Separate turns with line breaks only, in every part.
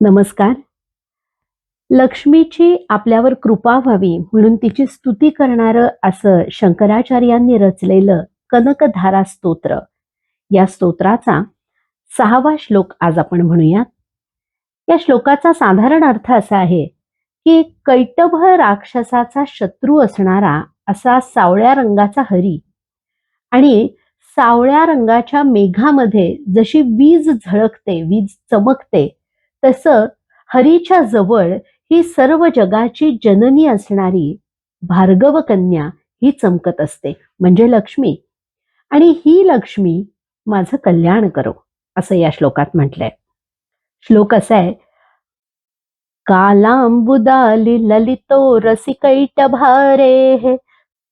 नमस्कार. लक्ष्मीची आपल्यावर कृपा व्हावी म्हणून तिची स्तुती करणारं असं शंकराचार्यांनी रचलेलं कनकधारा स्तोत्र. या स्तोत्राचा सहावा श्लोक आज आपण म्हणूयात. या श्लोकाचा साधारण अर्थ असा आहे की कैटभ राक्षसाचा शत्रू असणारा असा सावळ्या रंगाचा हरी आणि सावळ्या रंगाच्या मेघामध्ये जशी वीज झळकते वीज चमकते तसं हरीच्या जवळ ही सर्व जगाची जननी असणारी भार्गव कन्या ही चमकत असते म्हणजे लक्ष्मी. आणि ही लक्ष्मी माझं कल्याण करो असं या श्लोकात म्हटलंय. श्लोक असा आहे कालांबुदाली ललितो रसिकैटभारे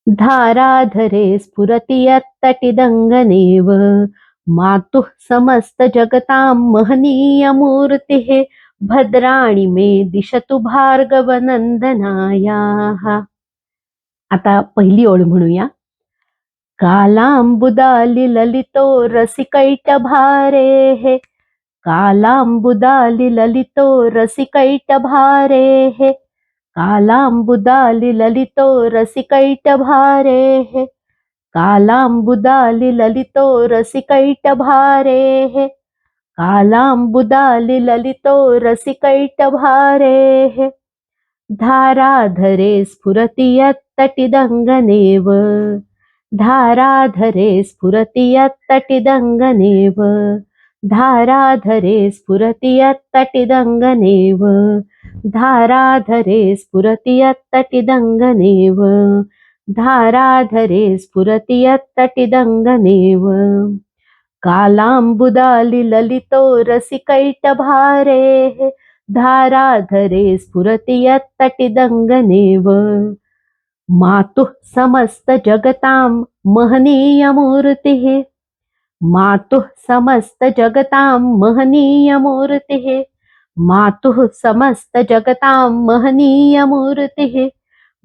धाराधरे स्फुरति यत्तटिदङ्गनेव मातुः समस्त जगतां महनीयमूर्तिः भद्राणि मे दिशतु भार्गवनन्दनायाः। आता पहिली ओळ म्हणूया. कालांबुदाली ललितो रसिकैटभारेः कालांबुदाली ललितो रसिकैटभारेः कालांबुदाली ललितो रसिकैटभारेः कालांबुदाली ललितो रसिकैटभारेः कालांबुदाली ललितो रसिकैटभारेः धाराधरे स्फुरति यत्तटिदङ्गनेव धाराधरे स्फुरति यत्तटिदङ्गनेव धाराधरे स्फुरति यत्तटिदङ्गनेव धाराधरे स्फुरति यत्तटिदङ्गनेव धाराधरे स्फुरति यत्तटिदङ्गनेव कालांबुदाली धाराधरे स्फुरति यत्तटिदङ्गनेव मातुः समस्तजगतां महनीयमूर्तिः मातुः समस्तजगतां महनीयमूर्तिः मातुः समस्तजगतां महनीयमूर्तिः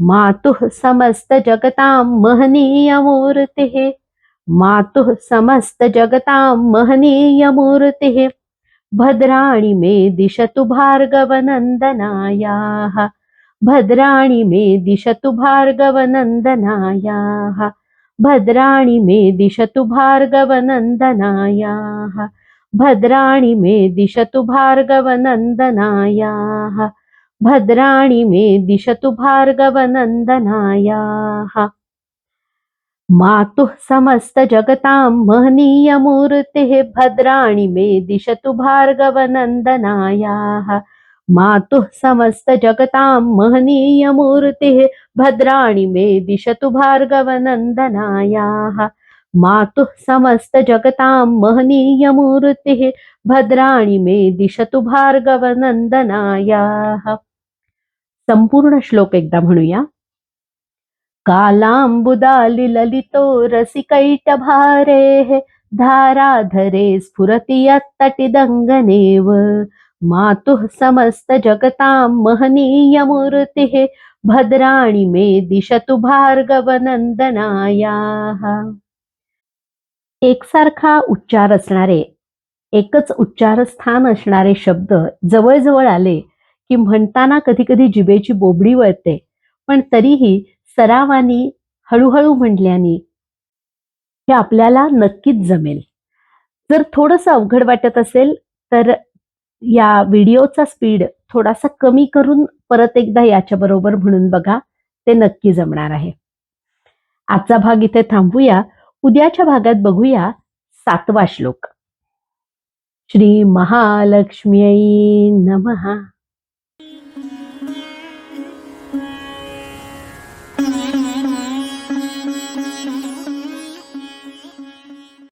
मातुः समस्तजगतां महनीयमूर्तिः मातुः समस्तजगतां महनीयमूर्तिः भद्राणि मे दिशतु भार्गवनन्दनायाः। भद्राणि मे दिशतु भार्गवनन्दनायाः। भद्राणि मे दिशतु भार्गवनन्दनायाः। भद्राणि मे दिशतु भार्गवनन्दनायाः। भद्राणि मे दिशतु भार्गवनन्दनायाः। मातुः समस्तजगतां महनीयमूर्तिः भद्राणि मे दिशतु भार्गवनन्दनायाः। मातुः समस्तजगतां महनीयमूर्तिः भद्राणि मे दिशतु भार्गवनन्दनायाः। मातुः समस्तजगतां महनीयमूर्तिः भद्राणि मे दिशतु भार्गवनन्दनायाः। संपूर्ण श्लोक एकदा म्हणूया. कालांबुदाली ललितो रसिकैटभारेः धाराधरे स्फुरति यत्तटिदङ्गनेव। मातुः समस्तजगतां महनीयमूर्तिः भद्राणि मे दिशतु भार्गवनन्दनायाः। एकसारखा उच्चार असणारे एकच उच्चारस्थान असणारे शब्द जवळजवळ आले की म्हणताना कधी कधी जिभेची बोबडी वळते पण तरीही सरावानी हळूहळू म्हटल्याने हे आपल्याला नक्कीच जमेल. जर थोडंसं अवघड वाटत असेल तर या व्हिडिओचा स्पीड थोडासा कमी करून परत एकदा याच्याबरोबर म्हणून बघा ते नक्की जमणार आहे. आजचा भाग इथे थांबूया. उद्याच्या भागात बघूया सातवा श्लोक. श्री महालक्ष्मी नमहा Música